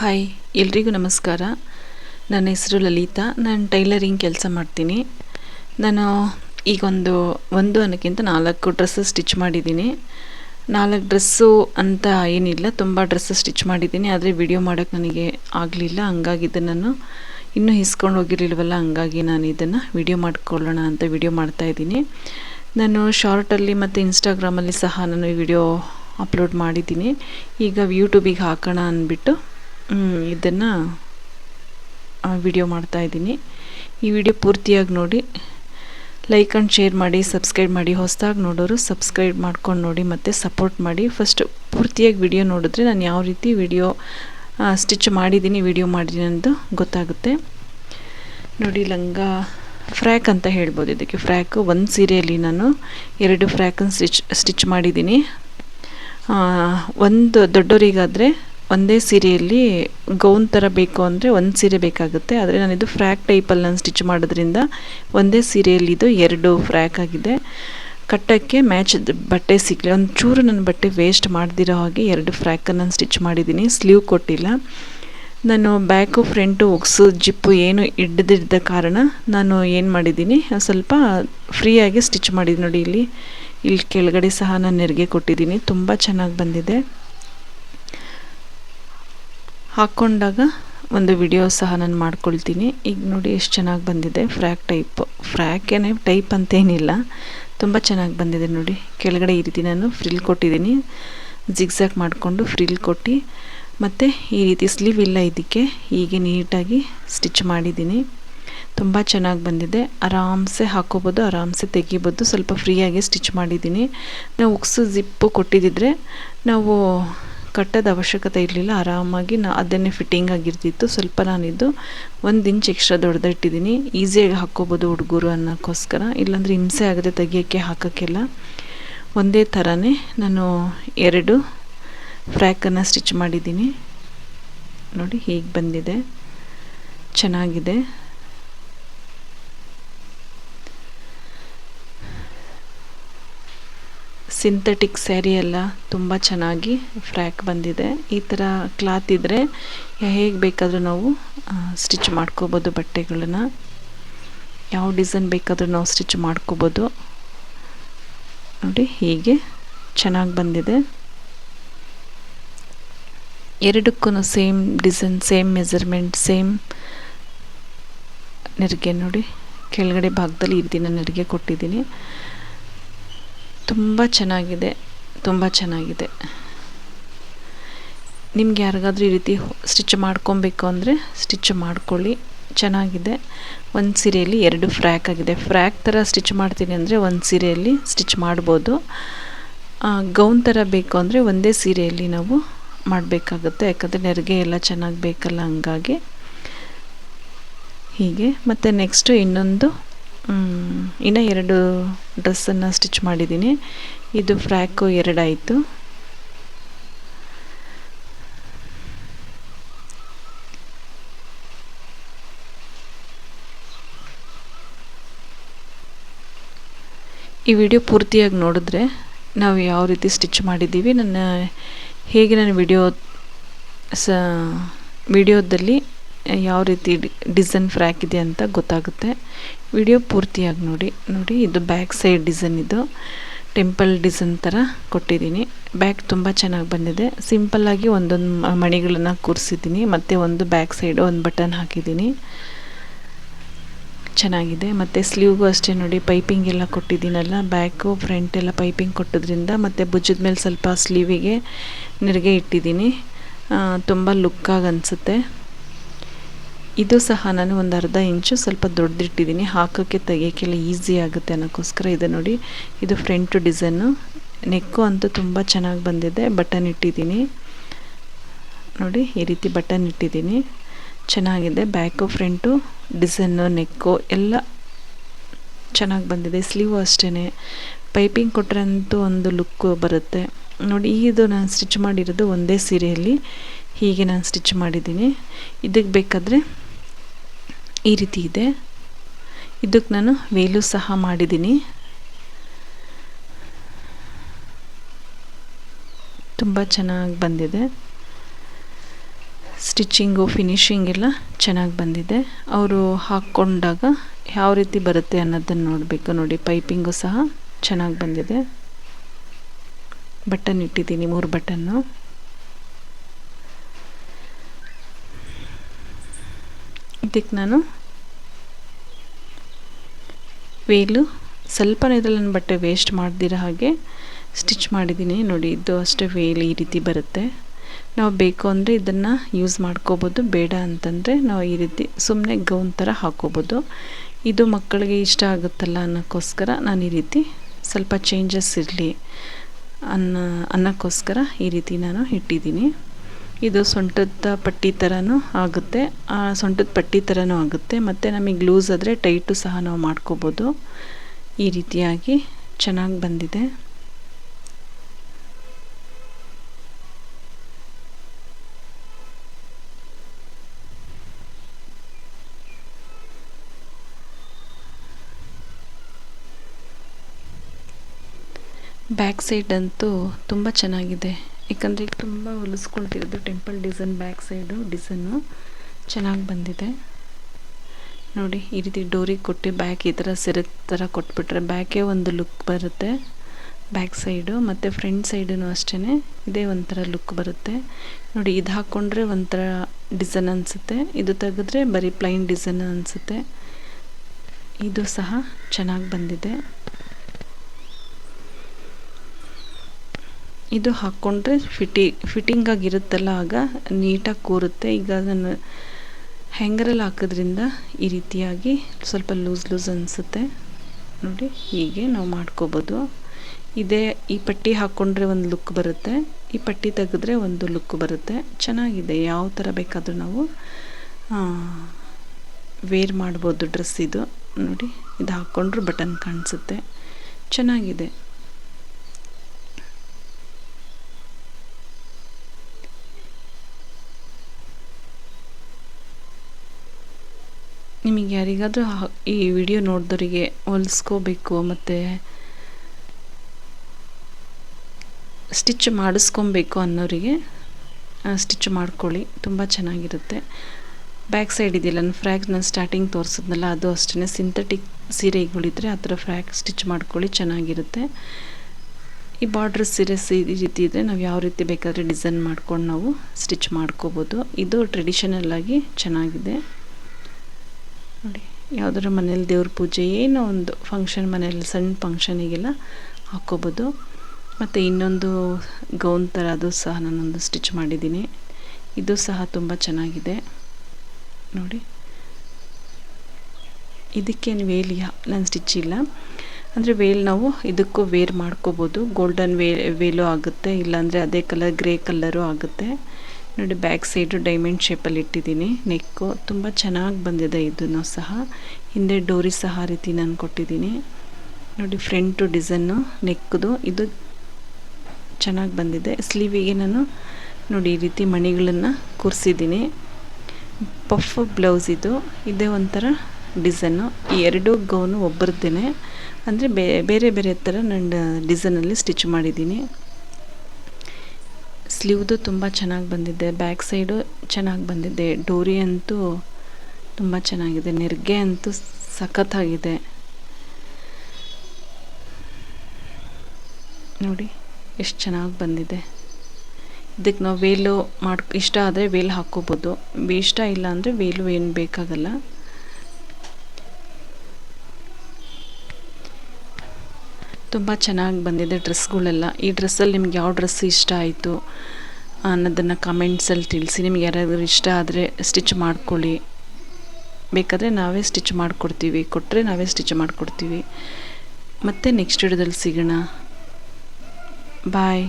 Hi, ಎಲ್ರಿಗೂ ನಮಸ್ಕಾರ. ನನ್ನ ಹೆಸರು ಲಲಿತಾ, ನಾನು ಟೈಲರಿಂಗ್ ಕೆಲಸ ಮಾಡ್ತೀನಿ. ನಾನು ಈಗೊಂದು ಒಂದು ಅನ್ನಕ್ಕಿಂತ ನಾಲ್ಕು ಡ್ರೆಸ್ಸಸ್ ಸ್ಟಿಚ್ ಮಾಡಿದ್ದೀನಿ. ನಾಲ್ಕು ಡ್ರೆಸ್ಸು ಅಂತ ಏನಿಲ್ಲ, ತುಂಬ ಡ್ರೆಸ್ಸಸ್ ಸ್ಟಿಚ್ ಮಾಡಿದ್ದೀನಿ. ಆದರೆ ವಿಡಿಯೋ ಮಾಡೋಕ್ಕೆ ನನಗೆ ಆಗಲಿಲ್ಲ, ಹಂಗಾಗಿ ಇದನ್ನು ನಾನು ಇನ್ನೂ ಇಸ್ಕೊಂಡು ಹೋಗಿರಲಿಲ್ವಲ್ಲ, ಹಂಗಾಗಿ ನಾನು ಇದನ್ನು ವಿಡಿಯೋ ಮಾಡ್ಕೊಳ್ಳೋಣ ಅಂತ ವಿಡಿಯೋ ಮಾಡ್ತಾಯಿದ್ದೀನಿ ನಾನು ಶಾರ್ಟಲ್ಲಿ ಮತ್ತು ಇನ್ಸ್ಟಾಗ್ರಾಮಲ್ಲಿ ಸಹ ನಾನು ವಿಡಿಯೋ ಅಪ್ಲೋಡ್ ಮಾಡಿದ್ದೀನಿ. ಈಗ ಯೂಟ್ಯೂಬಿಗೆ ಹಾಕೋಣ ಅಂದ್ಬಿಟ್ಟು ಇದನ್ನು ವಿಡಿಯೋ ಮಾಡ್ತಾ ಇದ್ದೀನಿ. ಈ ವಿಡಿಯೋ ಪೂರ್ತಿಯಾಗಿ ನೋಡಿ ಲೈಕ್ ಆ್ಯಂಡ್ ಶೇರ್ ಮಾಡಿ ಸಬ್ಸ್ಕ್ರೈಬ್ ಮಾಡಿ, ಹೊಸದಾಗಿ ನೋಡೋರು ಸಬ್ಸ್ಕ್ರೈಬ್ ಮಾಡ್ಕೊಂಡು ನೋಡಿ ಮತ್ತು ಸಪೋರ್ಟ್ ಮಾಡಿ. ಫಸ್ಟ್ ಪೂರ್ತಿಯಾಗಿ ವಿಡಿಯೋ ನೋಡಿದ್ರೆ ನಾನು ಯಾವ ರೀತಿ ವಿಡಿಯೋ ಸ್ಟಿಚ್ ಮಾಡಿದ್ದೀನಿ ವಿಡಿಯೋ ಮಾಡಿದ್ದೀನಿ ಅಂತ ಗೊತ್ತಾಗುತ್ತೆ. ನೋಡಿ, ಲಂಗ ಫ್ರ್ಯಾಕ್ ಅಂತ ಹೇಳ್ಬೋದು. ಇದಕ್ಕೆ ಫ್ರ್ಯಾಕು ಒಂದು ಸೀರೆಯಲ್ಲಿ ನಾನು ಎರಡು ಫ್ರ್ಯಾಕನ್ನು ಸ್ಟಿಚ್ ಸ್ಟಿಚ್ ಮಾಡಿದ್ದೀನಿ. ಒಂದು ದೊಡ್ಡವರಿಗಾದರೆ ಒಂದೇ ಸೀರೆಯಲ್ಲಿ ಗೌನ್ ಥರ ಬೇಕು ಅಂದರೆ ಒಂದು ಸೀರೆ ಬೇಕಾಗುತ್ತೆ. ಆದರೆ ನಾನಿದು ಫ್ರ್ಯಾಕ್ ಟೈಪಲ್ಲಿ ನಾನು ಸ್ಟಿಚ್ ಮಾಡೋದ್ರಿಂದ ಒಂದೇ ಸೀರೆಯಲ್ಲಿ ಇದು ಎರಡು ಫ್ರ್ಯಾಕ್ ಆಗಿದೆ. ಕಟ್ಟೋಕ್ಕೆ ಮ್ಯಾಚ್ ಬಟ್ಟೆ ಸಿಗಲಿ, ಒಂದು ಚೂರು ನನ್ನ ಬಟ್ಟೆ ವೇಸ್ಟ್ ಮಾಡದಿರೋ ಹಾಗೆ ಎರಡು ಫ್ರ್ಯಾಕನ್ನು ನಾನು ಸ್ಟಿಚ್ ಮಾಡಿದ್ದೀನಿ ಸ್ಲೀವ್ ಕೊಟ್ಟಿಲ್ಲ. ನಾನು ಬ್ಯಾಕು ಫ್ರಂಟು ಒಗ್ಸು ಜಿಪ್ಪು ಏನು ಹಿಡ್ದಿದ್ದ ಕಾರಣ ನಾನು ಏನು ಮಾಡಿದ್ದೀನಿ ಸ್ವಲ್ಪ ಫ್ರೀಯಾಗಿ ಸ್ಟಿಚ್ ಮಾಡಿದ್ದೀನಿ ನೋಡಿ ಇಲ್ಲಿ ಇಲ್ಲಿ ಕೆಳಗಡೆ ಸಹ ನಾನು ನೆರಿಗೆ ಕೊಟ್ಟಿದ್ದೀನಿ ತುಂಬ ಚೆನ್ನಾಗಿ ಬಂದಿದೆ. ಹಾಕ್ಕೊಂಡಾಗ ಒಂದು ವಿಡಿಯೋ ಸಹ ನಾನು ಮಾಡ್ಕೊಳ್ತೀನಿ. ಈಗ ನೋಡಿ ಎಷ್ಟು ಚೆನ್ನಾಗಿ ಬಂದಿದೆ. ಫ್ರ್ಯಾಕ್ ಟೈಪ್ ಫ್ರ್ಯಾಕೇನೆ ಟೈಪ್ ಅಂತೇನಿಲ್ಲ. ತುಂಬ ಚೆನ್ನಾಗಿ ಬಂದಿದೆ ನೋಡಿ. ಕೆಳಗಡೆ ಈ ರೀತಿ ನಾನು ಫ್ರಿಲ್ ಕೊಟ್ಟಿದ್ದೀನಿ. ಜಿಗ್ಸಾಕ್ ಮಾಡಿಕೊಂಡು ಫ್ರಿಲ್ ಕೊಟ್ಟು, ಮತ್ತು ಈ ರೀತಿ ಸ್ಲೀವ್ ಇಲ್ಲ ಇದಕ್ಕೆ, ಹೀಗೆ ನೀಟಾಗಿ ಸ್ಟಿಚ್ ಮಾಡಿದ್ದೀನಿ. ತುಂಬ ಚೆನ್ನಾಗಿ ಬಂದಿದೆ. ಆರಾಮ್ಸೆ ಹಾಕೋಬೋದು, ಆರಾಮ್ಸೆ ತೆಗಿಬೋದು. ಸ್ವಲ್ಪ ಫ್ರೀಯಾಗಿ ಸ್ಟಿಚ್ ಮಾಡಿದ್ದೀನಿ. ನಾವು ಉಕ್ಸು ಜಿಪ್ಪು ಕೊಟ್ಟಿದ್ದಿದ್ರೆ, ನಾವು ಕಟ್ಟೋದು ಅವಶ್ಯಕತೆ ಇರಲಿಲ್ಲ, ಆರಾಮಾಗಿ ನಾ ಅದನ್ನೇ ಫಿಟ್ಟಿಂಗ್ ಆಗಿರ್ತಿತ್ತು. ಸ್ವಲ್ಪ ನಾನಿದ್ದು ಒಂದು ಇಂಚ್ ಎಕ್ಸ್ಟ್ರಾ ದೊಡ್ಡದಿಟ್ಟಿದ್ದೀನಿ. ಈಸಿಯಾಗಿ ಹಾಕ್ಕೋಬೋದು ಹುಡುಗರು ಅನ್ನೋಕ್ಕೋಸ್ಕರ. ಇಲ್ಲಾಂದರೆ ಹಿಂಸೆ ಆಗದೆ ತೆಗಿಯೋಕ್ಕೆ ಹಾಕೋಕ್ಕೆಲ್ಲ ಒಂದೇ ಥರನೇ ನಾನು ಎರಡು ಫ್ರ್ಯಾಕನ್ನು ಸ್ಟಿಚ್ ಮಾಡಿದ್ದೀನಿ. ನೋಡಿ, ಹೀಗೆ ಬಂದಿದೆ. ಚೆನ್ನಾಗಿದೆ. ಸಿಂಥೆಟಿಕ್ ಸ್ಯಾರಿ ಎಲ್ಲ ತುಂಬ ಚೆನ್ನಾಗಿ ಫ್ರ್ಯಾಕ್ ಬಂದಿದೆ. ಈ ಥರ ಕ್ಲಾತ್ ಇದ್ದರೆ ಹೇಗೆ ಬೇಕಾದರೂ ನಾವು ಸ್ಟಿಚ್ ಮಾಡ್ಕೋಬೋದು ಬಟ್ಟೆಗಳನ್ನ. ಯಾವ ಡಿಸೈನ್ ಬೇಕಾದರೂ ನಾವು ಸ್ಟಿಚ್ ಮಾಡ್ಕೋಬೋದು. ನೋಡಿ ಹೀಗೆ ಚೆನ್ನಾಗಿ ಬಂದಿದೆ. ಎರಡಕ್ಕೂ same design same measurement same ನೆರಿಗೆ ನೋಡಿ, ಕೆಳಗಡೆ ಭಾಗದಲ್ಲಿ ಈ ರೀತಿ ನಾನು ನೆರಿಗೆ ಕೊಟ್ಟಿದ್ದೀನಿ. ತುಂಬ ಚೆನ್ನಾಗಿದೆ ತುಂಬ ಚೆನ್ನಾಗಿದೆ. ನಿಮ್ಗೆ ಯಾರಿಗಾದ್ರೂ ಈ ರೀತಿ ಸ್ಟಿಚ್ ಮಾಡ್ಕೊಬೇಕು ಅಂದರೆ ಸ್ಟಿಚ್ ಮಾಡ್ಕೊಳ್ಳಿ, ಚೆನ್ನಾಗಿದೆ. ಒಂದು ಸೀರೆಯಲ್ಲಿ ಎರಡು ಫ್ರ್ಯಾಕ್ ಆಗಿದೆ. ಫ್ರ್ಯಾಕ್ ಥರ ಸ್ಟಿಚ್ ಮಾಡ್ತೀನಿ ಅಂದರೆ ಒಂದು ಸೀರೆಯಲ್ಲಿ ಸ್ಟಿಚ್ ಮಾಡ್ಬೋದು. ಗೌನ್ ಥರ ಬೇಕು ಅಂದರೆ ಒಂದೇ ಸೀರೆಯಲ್ಲಿ ನಾವು ಮಾಡಬೇಕಾಗುತ್ತೆ, ಯಾಕಂದರೆ ನೆರಿಗೆ ಎಲ್ಲ ಚೆನ್ನಾಗಿ ಬೇಕಲ್ಲ ಹಂಗಾಗಿ. ಹೀಗೆ, ಮತ್ತು ನೆಕ್ಸ್ಟು ಇನ್ನೊಂದು ಇನ್ನು ಎರಡು ಡ್ರೆಸ್ಸನ್ನು ಸ್ಟಿಚ್ ಮಾಡಿದ್ದೀನಿ. ಇದು ಫ್ರ್ಯಾಕು ಎರಡಾಯಿತು. ಈ ವಿಡಿಯೋ ಪೂರ್ತಿಯಾಗಿ ನೋಡಿದ್ರೆ ನಾವು ಯಾವ ರೀತಿ ಸ್ಟಿಚ್ ಮಾಡಿದ್ದೀವಿ, ನನ್ನ ಹೇಗೆ ನಾನು ವಿಡಿಯೋ ಸ, ವಿಡಿಯೋದಲ್ಲಿ ಯಾವ ರೀತಿ ಡಿಸೈನ್ ಫ್ರ್ಯಾಕ್ ಇದೆ ಅಂತ ಗೊತ್ತಾಗುತ್ತೆ. ವಿಡಿಯೋ ಪೂರ್ತಿಯಾಗಿ ನೋಡಿ ನೋಡಿ, ಇದು ಬ್ಯಾಕ್ ಸೈಡ್ ಡಿಸೈನ್ ಇದು. ಟೆಂಪಲ್ ಡಿಸೈನ್ ಥರ ಕೊಟ್ಟಿದ್ದೀನಿ. ಬ್ಯಾಕ್ ತುಂಬ ಚೆನ್ನಾಗಿ ಬಂದಿದೆ. ಸಿಂಪಲ್ಲಾಗಿ ಒಂದೊಂದು ಮಣಿಗಳನ್ನು ಕೂರಿಸಿದ್ದೀನಿ. ಮತ್ತು ಒಂದು ಬ್ಯಾಕ್ ಸೈಡು ಒಂದು ಬಟನ್ ಹಾಕಿದ್ದೀನಿ. ಚೆನ್ನಾಗಿದೆ. ಮತ್ತು ಸ್ಲೀವ್ಗೂ ಅಷ್ಟೇ ನೋಡಿ ಪೈಪಿಂಗ್ ಎಲ್ಲ ಕೊಟ್ಟಿದ್ದೀನಲ್ಲ. ಬ್ಯಾಕು ಫ್ರಂಟ್ ಎಲ್ಲ ಪೈಪಿಂಗ್ ಕೊಟ್ಟೋದ್ರಿಂದ ಮತ್ತು ಭುಜದ ಮೇಲೆ ಸ್ವಲ್ಪ ಸ್ಲೀವಿಗೆ ನೆರಿಗೆ ಇಟ್ಟಿದ್ದೀನಿ. ತುಂಬ ಲುಕ್ಕಾಗಿ ಅನಿಸುತ್ತೆ. ಇದು ಸಹ ನಾನು ಒಂದು ಅರ್ಧ ಇಂಚು ಸ್ವಲ್ಪ ದೊಡ್ಡದಿಟ್ಟಿದ್ದೀನಿ. ಹಾಕೋಕ್ಕೆ ತೆಗಿಯೋಕ್ಕೆಲ್ಲ ಈಸಿ ಆಗುತ್ತೆ ಅನ್ನೋಕ್ಕೋಸ್ಕರ ಇದೆ ನೋಡಿ. ಇದು ಫ್ರಂಟ್ ಡಿಸೈನು. ನೆಕ್ಕು ಅಂತೂ ತುಂಬ ಚೆನ್ನಾಗಿ ಬಂದಿದೆ. ಬಟನ್ ಇಟ್ಟಿದ್ದೀನಿ. ನೋಡಿ, ಈ ರೀತಿ ಬಟನ್ ಇಟ್ಟಿದ್ದೀನಿ. ಚೆನ್ನಾಗಿದೆ. ಬ್ಯಾಕು, ಫ್ರಂಟು, ಡಿಸೈನು, ನೆಕ್ಕು ಎಲ್ಲ ಚೆನ್ನಾಗಿ ಬಂದಿದೆ. ಸ್ಲೀವು ಅಷ್ಟೇ ಪೈಪಿಂಗ್ ಕೊಟ್ಟರೆ ಅಂತೂ ಒಂದು ಲುಕ್ಕು ಬರುತ್ತೆ. ನೋಡಿ, ಇದು ನಾನು ಸ್ಟಿಚ್ ಮಾಡಿರೋದು ಒಂದೇ ಸೀರೆಯಲ್ಲಿ. ಹೀಗೆ ನಾನು ಸ್ಟಿಚ್ ಮಾಡಿದ್ದೀನಿ. ಇದಕ್ಕೆ ಬೇಕಾದರೆ ಈ ರೀತಿ ಇದೆ. ಇದಕ್ಕೆ ನಾನು ವೇಲು ಸಹ ಮಾಡಿದ್ದೀನಿ. ತುಂಬ ಚೆನ್ನಾಗಿ ಬಂದಿದೆ. ಸ್ಟಿಚ್ಚಿಂಗು, ಫಿನಿಶಿಂಗ್ ಎಲ್ಲ ಚೆನ್ನಾಗಿ ಬಂದಿದೆ. ಅವರು ಹಾಕ್ಕೊಂಡಾಗ ಯಾವ ರೀತಿ ಬರುತ್ತೆ ಅನ್ನೋದನ್ನು ನೋಡಬೇಕು. ನೋಡಿ, ಪೈಪಿಂಗು ಸಹ ಚೆನ್ನಾಗಿ ಬಂದಿದೆ. ಬಟನ್ ಇಟ್ಟಿದ್ದೀನಿ, ಮೂರು ಬಟನ್ನು. ಇದಕ್ಕೆ ನಾನು ವೇಲು ಸ್ವಲ್ಪ ಇದರಲ್ಲಿ ನನ್ನ ಬಟ್ಟೆ ವೇಸ್ಟ್ ಮಾಡ್ದಿರೋ ಹಾಗೆ ಸ್ಟಿಚ್ ಮಾಡಿದ್ದೀನಿ. ನೋಡಿ, ಇದು ಅಷ್ಟೇ ವೇಲ್ ಈ ರೀತಿ ಬರುತ್ತೆ. ನಾವು ಬೇಕು ಅಂದರೆ ಇದನ್ನು ಯೂಸ್ ಮಾಡ್ಕೋಬೋದು, ಬೇಡ ಅಂತಂದರೆ ನಾವು ಈ ರೀತಿ ಸುಮ್ಮನೆ ಗೌನ್ ಥರ ಹಾಕೋಬೋದು. ಇದು ಮಕ್ಕಳಿಗೆ ಇಷ್ಟ ಆಗುತ್ತಲ್ಲ ಅನ್ನೋಕ್ಕೋಸ್ಕರ ನಾನು ಈ ರೀತಿ ಸ್ವಲ್ಪ ಚೇಂಜಸ್ ಇರಲಿ ಅನ್ನೋ ಅನ್ನೋಕ್ಕೋಸ್ಕರ ಈ ರೀತಿ ನಾನು ಇಟ್ಟಿದ್ದೀನಿ. ಇದು ಸೊಂಟದ ಪಟ್ಟಿ ಥರನೂ ಆಗುತ್ತೆ. ಆ ಸೊಂಟದ ಪಟ್ಟಿ ಥರನೂ ಆಗುತ್ತೆ. ಮತ್ತು ನಮಗೆ ಲೂಸ್ ಆದರೆ ಟೈಟು ಸಹ ನಾವು ಮಾಡ್ಕೋಬೋದು. ಈ ರೀತಿಯಾಗಿ ಚೆನ್ನಾಗಿ ಬಂದಿದೆ. ಬ್ಯಾಕ್ ಸೈಡ್ ಅಂತೂ ತುಂಬ ಚೆನ್ನಾಗಿದೆ. ಯಾಕಂದರೆ ಈಗ ತುಂಬ ಹೊಲಿಸ್ಕೊಳ್ತಿರೋದು temple design back side design ಚೆನ್ನಾಗಿ ಬಂದಿದೆ. ನೋಡಿ, ಈ ರೀತಿ ಡೋರಿಗೆ ಕೊಟ್ಟು ಬ್ಯಾಕ್ ಈ ಥರ ಸೆರೆ ಥರ ಕೊಟ್ಬಿಟ್ರೆ ಬ್ಯಾಕೇ ಒಂದು ಲುಕ್ ಬರುತ್ತೆ. ಬ್ಯಾಕ್ ಸೈಡು ಮತ್ತು ಫ್ರಂಟ್ ಸೈಡೂ ಅಷ್ಟೇ ಇದೇ ಒಂಥರ ಲುಕ್ ಬರುತ್ತೆ. ನೋಡಿ, ಇದು ಹಾಕ್ಕೊಂಡ್ರೆ ಒಂಥರ ಡಿಸೈನ್ ಅನಿಸುತ್ತೆ. ಇದು ತೆಗೆದ್ರೆ ಬರೀ ಪ್ಲೈನ್ ಡಿಸೈನ್ ಅನಿಸುತ್ತೆ. ಇದು ಸಹ ಚೆನ್ನಾಗಿ ಬಂದಿದೆ. ಇದು ಹಾಕ್ಕೊಂಡ್ರೆ ಫಿಟಿ ಫಿಟ್ಟಿಂಗಾಗಿರುತ್ತಲ್ಲ ಆಗ ನೀಟಾಗಿ ಕೂರುತ್ತೆ. ಈಗ ಅದನ್ನು ಹ್ಯಾಂಗರಲ್ಲಿ ಹಾಕೋದ್ರಿಂದ ಈ ರೀತಿಯಾಗಿ ಸ್ವಲ್ಪ ಲೂಸ್ ಲೂಸ್ ಅನಿಸುತ್ತೆ. ನೋಡಿ, ಹೀಗೆ ನಾವು ಮಾಡ್ಕೋಬೋದು. ಇದೇ ಈ ಪಟ್ಟಿ ಹಾಕ್ಕೊಂಡ್ರೆ ಒಂದು ಲುಕ್ ಬರುತ್ತೆ. ಈ ಪಟ್ಟಿ ತೆಗೆದ್ರೆ ಒಂದು ಲುಕ್ ಬರುತ್ತೆ. ಚೆನ್ನಾಗಿದೆ. ಯಾವ ಥರ ಬೇಕಾದರೂ ನಾವು ವೇರ್ ಮಾಡ್ಬೋದು ಡ್ರೆಸ್ ಇದು. ನೋಡಿ, ಇದು ಹಾಕ್ಕೊಂಡ್ರೆ ಬಟನ್ ಕಾಣಿಸುತ್ತೆ. ಚೆನ್ನಾಗಿದೆ. ನಿಮಗೆ ಯಾರಿಗಾದರೂ ಈ ವಿಡಿಯೋ ನೋಡಿದವರಿಗೆ ಹೊಲಿಸ್ಕೋಬೇಕು, ಮತ್ತು ಸ್ಟಿಚ್ ಮಾಡಿಸ್ಕೊಬೇಕು ಅನ್ನೋರಿಗೆ ಸ್ಟಿಚ್ ಮಾಡ್ಕೊಳ್ಳಿ. ತುಂಬ ಚೆನ್ನಾಗಿರುತ್ತೆ. ಬ್ಯಾಕ್ ಸೈಡ್ ಇದೆಯಲ್ಲ, ನಾನು ಫ್ರ್ಯಾಕ್ ನಾನು ಸ್ಟಾರ್ಟಿಂಗ್ ತೋರಿಸಿದ್ನಲ್ಲ, ಅದು ಅಷ್ಟೇ ಸಿಂಥೆಟಿಕ್ ಸೀರೆಗಳಿದ್ರೆ ಆ ಥರ ಫ್ರ್ಯಾಕ್ ಸ್ಟಿಚ್ ಮಾಡ್ಕೊಳ್ಳಿ, ಚೆನ್ನಾಗಿರುತ್ತೆ. ಈ ಬಾರ್ಡ್ರ್ ಸೀರೆ ಈ ರೀತಿ ಇದ್ದರೆ ನಾವು ಯಾವ ರೀತಿ ಬೇಕಾದರೆ ಡಿಸೈನ್ ಮಾಡ್ಕೊಂಡು ನಾವು ಸ್ಟಿಚ್ ಮಾಡ್ಕೋಬೋದು. ಇದು ಟ್ರೆಡಿಷನಲ್ಲಾಗಿ ಚೆನ್ನಾಗಿದೆ. ನೋಡಿ ಯಾವುದರ ಮನೇಲಿ ದೇವ್ರ ಪೂಜೆ ಏನೋ ಒಂದು ಫಂಕ್ಷನ್ ಮನೇಲಿ, ಸಣ್ಣ ಫಂಕ್ಷನಿಗೆಲ್ಲ ಹಾಕ್ಕೋಬೋದು. ಮತ್ತು ಇನ್ನೊಂದು ಗೌನ್ ಥರ ಅದು ಸಹ ನಾನೊಂದು ಸ್ಟಿಚ್ ಮಾಡಿದ್ದೀನಿ. ಇದು ಸಹ ತುಂಬ ಚೆನ್ನಾಗಿದೆ. ನೋಡಿ. ಇದಕ್ಕೇನು ಯಾ, ನಾನು ಸ್ಟಿಚ್ ಇಲ್ಲ. ಅಂದರೆ ವೇಲ್ ನಾವು ಇದಕ್ಕೂ ವೇರ್ ಮಾಡ್ಕೋಬೋದು. ಗೋಲ್ಡನ್ ವೇ ವೇಲು ಆಗುತ್ತೆ. ಇಲ್ಲಾಂದರೆ ಅದೇ ಕಲರ್ ಗ್ರೇ ಕಲ್ಲರು ಆಗುತ್ತೆ. ನೋಡಿ ಬ್ಯಾಕ್ ಸೈಡು ಡೈಮಂಡ್ ಶೇಪಲ್ಲಿ ಇಟ್ಟಿದ್ದೀನಿ. ನೆಕ್ಕು ತುಂಬ ಚೆನ್ನಾಗಿ ಬಂದಿದೆ ಇದನ್ನು ಸಹ. ಹಿಂದೆ ಡೋರಿ ಸಹ ರೀತಿ ನಾನು ಕೊಟ್ಟಿದ್ದೀನಿ. ನೋಡಿ ಫ್ರಂಟು ಡಿಸೈನು ನೆಕ್ಕದು ಇದು ಚೆನ್ನಾಗಿ ಬಂದಿದೆ. ಸ್ಲೀವಿಗೆ ನಾನು ನೋಡಿ, ಈ ರೀತಿ ಮಣಿಗಳನ್ನು ಕೂರಿಸಿದ್ದೀನಿ. ಪಫ್ ಬ್ಲೌಸ್ ಇದು. ಇದೇ ಒಂಥರ ಡಿಸೈನು ಈ ಎರಡು ಗೌನು ಒಬ್ಬರದ್ದೇನೆ ಅಂದರೆ ಬೇರೆ ಬೇರೆ ಥರ ನಾನು ಡಿಸೈನಲ್ಲಿ ಸ್ಟಿಚ್ ಮಾಡಿದ್ದೀನಿ. ಸ್ಲೀವ್ದು ತುಂಬ ಚೆನ್ನಾಗಿ ಬಂದಿದೆ, ಬ್ಯಾಕ್ ಸೈಡು ಚೆನ್ನಾಗಿ ಬಂದಿದೆ. ಡೋರಿ ಅಂತೂ ತುಂಬ ಚೆನ್ನಾಗಿದೆ. ನೆರಿಗೆ ಅಂತೂ ಸಖತ್ತಾಗಿದೆ. ನೋಡಿ, ಎಷ್ಟು ಚೆನ್ನಾಗಿ ಬಂದಿದೆ. ಇದಕ್ಕೆ ನಾವು ವೇಲು ಮಾಡ್ ಇಷ್ಟ ಆದರೆ ವೇಲ್ ಹಾಕ್ಕೋಬೋದು. ಇಷ್ಟ ಇಲ್ಲ ಅಂದರೆ ವೇಲು ಏನು ಬೇಕಾಗಲ್ಲ. ತುಂಬ ಚೆನ್ನಾಗಿ ಬಂದಿದೆ ಡ್ರೆಸ್ಗಳೆಲ್ಲ ಈ ಡ್ರೆಸ್ಸಲ್ಲಿ ನಿಮ್ಗೆ ಯಾವ ಡ್ರೆಸ್ ಇಷ್ಟ ಆಯಿತು ಅನ್ನೋದನ್ನು ಕಮೆಂಟ್ಸಲ್ಲಿ ತಿಳಿಸಿ. ನಿಮ್ಗೆ ಯಾರಾದರೂ ಇಷ್ಟ ಆದರೆ ಸ್ಟಿಚ್ ಮಾಡ್ಕೊಳ್ಳಿ. ಬೇಕಾದರೆ ನಾವೇ ಸ್ಟಿಚ್ ಮಾಡಿಕೊಡ್ತೀವಿ. ಕೊಟ್ಟರೆ ನಾವೇ ಸ್ಟಿಚ್ ಮಾಡಿಕೊಡ್ತೀವಿ. ಮತ್ತು ನೆಕ್ಸ್ಟ್ ವಿಡಿಯೋದಲ್ಲಿ ಸಿಗೋಣ. ಬಾಯ್.